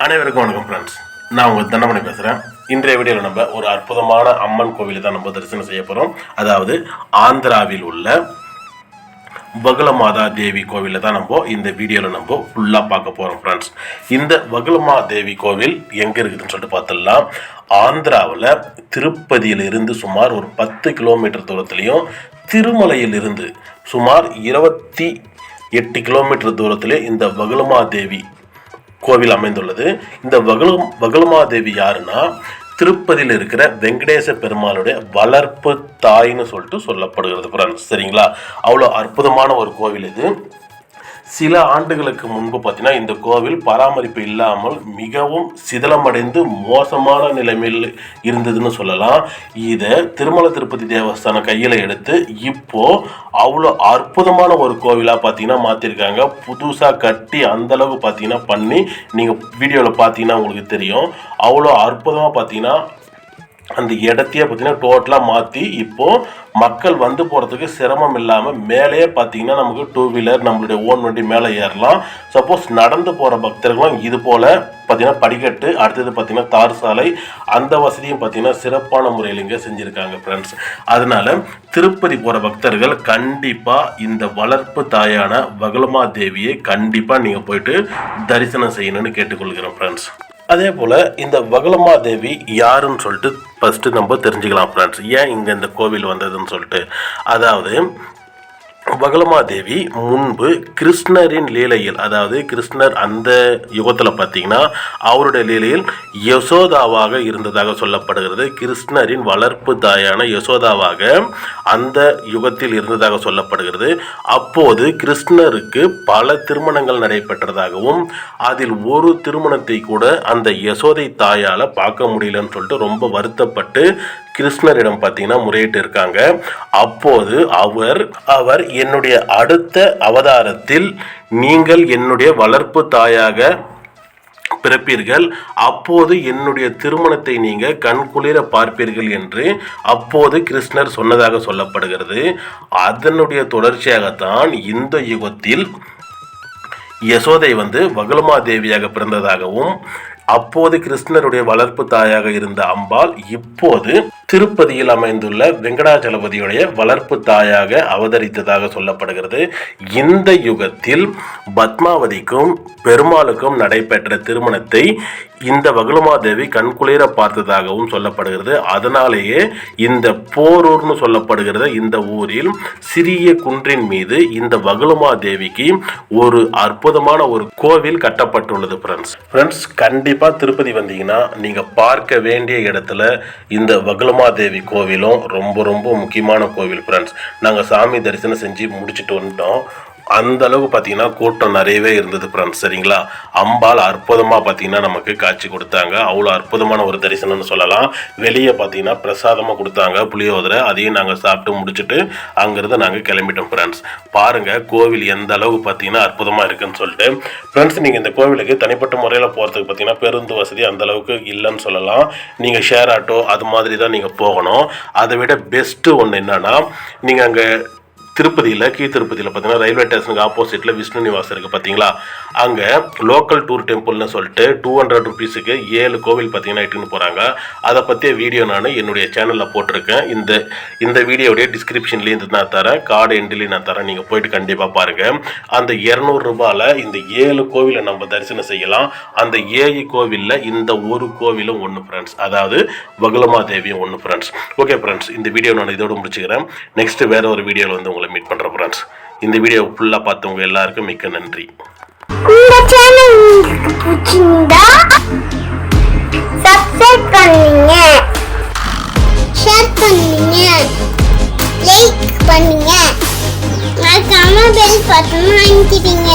அனைவருக்கும் வணக்கம் ஃப்ரெண்ட்ஸ் நான் உங்கள் தண்டமணி பேசுகிறேன் இன்றைய வீடியோவில் நம்ம ஒரு அற்புதமான அம்மன் கோவிலை தான் நம்ம தரிசனம் செய்ய போகிறோம் அதாவது ஆந்திராவில் உள்ள வகுலமாதா தேவி கோவிலில் தான் நம்ம இந்த வீடியோவில் நம்ம ஃபுல்லாக பார்க்க போகிறோம் ஃப்ரெண்ட்ஸ் இந்த வகுலமா தேவி கோவில் எங்கே இருக்குதுன்னு சொல்லிட்டு பார்த்துடலாம். ஆந்திராவில் திருப்பதியில் இருந்து சுமார் ஒரு பத்து கிலோமீட்டர் தூரத்துலையும் திருமலையில் இருந்து சுமார் இருபத்தி எட்டு கிலோமீட்டர் தூரத்திலே இந்த வகுலமா தேவி கோவில் அமைந்துள்ளது. இந்த வகலும் வகலுமாதேவி யாருன்னா திருப்பதியில் இருக்கிற வெங்கடேச பெருமாளுடைய வளர்ப்பு தாய்னு சொல்லிட்டு சொல்லப்படுகிறது ஃப்ரெண்ட்ஸ் சரிங்களா? அவ்வளோ அற்புதமான ஒரு கோவில் இது. சில ஆண்டுகளுக்கு முன்பு பார்த்தீங்கன்னா இந்த கோவில் பராமரிப்பு இல்லாமல் மிகவும் சிதிலமடைந்து மோசமான நிலைமையில் இருந்ததுன்னு சொல்லலாம். இதை திருமல திருப்பதி தேவஸ்தானம் கையில் எடுத்து இப்போ அவ்வளோ அற்புதமான ஒரு கோவிலாக பார்த்தீங்கன்னா மாற்றிருக்காங்க புதுசாக கட்டி அந்த பார்த்தீங்கன்னா பண்ணி நீங்கள் வீடியோவில் பார்த்தீங்கன்னா உங்களுக்கு தெரியும். அவ்வளோ அற்புதமாக பார்த்தீங்கன்னா அந்த இடத்தையே பார்த்தீங்கன்னா டோட்டலாக மாற்றி இப்போது மக்கள் வந்து போகிறதுக்கு சிரமம் இல்லாமல் மேலேயே பார்த்தீங்கன்னா நமக்கு டூ வீலர் நம்மளுடைய ஓன் வண்டி மேலே ஏறலாம். சப்போஸ் நடந்து போகிற பக்தர்களும் இது போல் பார்த்தீங்கன்னா படிக்கட்டு அடுத்தது பார்த்தீங்கன்னா தார் சாலை அந்த வசதியும் பார்த்தீங்கன்னா சிறப்பான முறையில் இங்கே செஞ்சுருக்காங்க ஃப்ரெண்ட்ஸ் அதனால் திருப்பதி போகிற பக்தர்கள் கண்டிப்பாக இந்த வளர்ப்பு தாயான வகுலமா தேவியை கண்டிப்பாக நீங்கள் போயிட்டு தரிசனம் செய்யணும்னு கேட்டுக்கொள்கிறோம் ஃப்ரெண்ட்ஸ் அதே போல் இந்த வகுலமா தேவி யாருன்னு சொல்லிட்டு ஃபஸ்ட்டு நம்ம தெரிஞ்சுக்கலாம் ஃப்ரெண்ட்ஸ் ஏன் இங்கே இந்த கோவில் வந்ததுன்னு சொல்லிட்டு? அதாவது பகலமாதேவி முன்பு கிருஷ்ணரின் லீலையில் அதாவது கிருஷ்ணர் அந்த யுகத்தில் பார்த்தீங்கன்னா அவருடைய லீலையில் யசோதாவாக இருந்ததாக சொல்லப்படுகிறது. கிருஷ்ணரின் வளர்ப்பு தாயான யசோதாவாக அந்த யுகத்தில் இருந்ததாக சொல்லப்படுகிறது. அப்போது கிருஷ்ணருக்கு பல திருமணங்கள் நடைபெற்றதாகவும் அதில் ஒரு திருமணத்தை கூட அந்த யசோதை தாயால் பார்க்க முடியலன்னு சொல்லிட்டு ரொம்ப வருத்தப்பட்டு கிருஷ்ணரிடம் பார்த்தீங்கன்னா முறையிட்டு இருக்காங்க. அப்போது அவர் அவர் என்னுடைய அடுத்த அவதாரத்தில் நீங்கள் என்னுடைய வளர்ப்பு தாயாக பிறப்பீர்கள். அப்போது என்னுடைய திருமணத்தை நீங்கள் கண்குளிர பார்ப்பீர்கள் என்று அப்போது கிருஷ்ணர் சொன்னதாக சொல்லப்படுகிறது. அதனுடைய தொடர்ச்சியாகத்தான் இந்த யுகத்தில் யசோதை வந்து வகுலமா தேவியாக பிறந்ததாகவும் அப்போது கிருஷ்ணருடைய வளர்ப்பு தாயாக இருந்த அம்பாள் இப்போது திருப்பதியில் அமைந்துள்ள வெங்கடாச்சலபதியுடைய வளர்ப்பு தாயாக அவதரித்ததாக சொல்லப்படுகிறது. இந்த யுகத்தில் பத்மாவதிக்கும் பெருமாளுக்கும் நடைபெற்ற திருமணத்தை இந்த வகுலமாதேவி கண்குளிர பார்த்ததாகவும் சொல்லப்படுகிறது. அதனாலேயே இந்த போரூர்னு சொல்லப்படுகிறது. இந்த ஊரில் சிறிய குன்றின் மீது இந்த வகுலமாதேவிக்கு ஒரு அற்புதமான ஒரு கோவில் கட்டப்பட்டுள்ளது ஃப்ரெண்ட்ஸ் ஃப்ரெண்ட்ஸ் கண்டிப்பாக கண்டிப்பாக திருப்பதி வந்தீங்கன்னா நீங்கள் பார்க்க வேண்டிய இடத்துல இந்த வகுலமாதேவி கோவிலும் ரொம்ப ரொம்ப முக்கியமான கோவில் ஃப்ரெண்ட்ஸ் நாங்கள் சாமி தரிசனம் செஞ்சு முடிச்சுட்டு வந்துட்டோம். அந்த அளவுக்கு பார்த்தீங்கன்னா கூட்டம் நிறையவே இருந்தது ஃப்ரெண்ட்ஸ் சரிங்களா? அம்பாள் அற்புதமாக பார்த்தீங்கன்னா நமக்கு காட்சி கொடுத்தாங்க. அவ்வளோ அற்புதமான ஒரு தரிசனம்னு சொல்லலாம். வெளியே பார்த்தீங்கன்னா பிரசாதமாக கொடுத்தாங்க புளியோதரை. அதையும் நாங்கள் சாப்பிட்டு முடிச்சுட்டு அங்கேருந்து நாங்கள் கிளம்பிட்டோம் ஃப்ரெண்ட்ஸ் பாருங்கள் கோவில் எந்த அளவுக்கு பார்த்தீங்கன்னா அற்புதமாக இருக்குன்னு சொல்லிட்டு. ஃப்ரெண்ட்ஸ் நீங்கள் இந்த கோவிலுக்கு தனிப்பட்ட முறையில் போகிறதுக்கு பார்த்தீங்கன்னா பேருந்து வசதி அந்த அளவுக்கு இல்லைன்னு சொல்லலாம். நீங்கள் ஷேர் ஆட்டோ அது மாதிரி தான் நீங்கள் போகணும். அதை விட பெஸ்ட்டு ஒன்று என்னென்னா நீங்கள் அங்கே திருப்பதியில் கீழ் திருப்பதியில் பார்த்தீங்கன்னா ரயில்வே ஸ்டேஷனுக்கு ஆப்போசிட்டில் விஷ்ணு நிவாஸ் இருக்குது பார்த்தீங்களா அங்கே லோக்கல் டூர் டெம்பிள்னு சொல்லிட்டு டூ ஹண்ட்ரட் ருபீஸுக்கு ஏழு கோவில் பார்த்தீங்கன்னா இட்டுன்னு போகிறாங்க அதை பற்றிய வீடியோ நான் என்னுடைய சேனலில் போட்டிருக்கேன். இந்த இந்த வீடியோடைய டிஸ்கிரிப்ஷன்லேயும் இருந்து நான் தரேன். கார்டு எண்ட்லேயும் நான் தரேன். நீங்கள் போயிட்டு கண்டிப்பாக பாருங்கள் அந்த இரநூறுபாவில் இந்த ஏழு கோவிலை நம்ம தரிசனம் செய்யலாம். அந்த ஏழு கோவிலில் இந்த ஒரு கோவிலும் ஒன்று ஃப்ரெண்ட்ஸ் அதாவது வகுலமாதேவியும் ஒன்று ஃப்ரெண்ட்ஸ் ஓகே ஃப்ரெண்ட்ஸ் இந்த வீடியோ நான் இதோட முடிச்சுக்கிறேன். நெக்ஸ்ட் வேற ஒரு வீடியோவில் வந்து உங்களை மீட் பண்ணுறேன் ஃப்ரெண்ட்ஸ் இந்த வீடியோ ஃபுல்லாக பார்த்தவங்க எல்லாருக்கும் மிக்க நன்றி. இந்த சேனல் உங்களுக்கு பிடிச்சிருந்தா சப்ஸ்கிரைப் பண்ணுங்க. ஷேர் பண்ணுங்க. லைக் பண்ணுங்க. மறக்காம பெல் பட்டன் அழுத்திடுங்க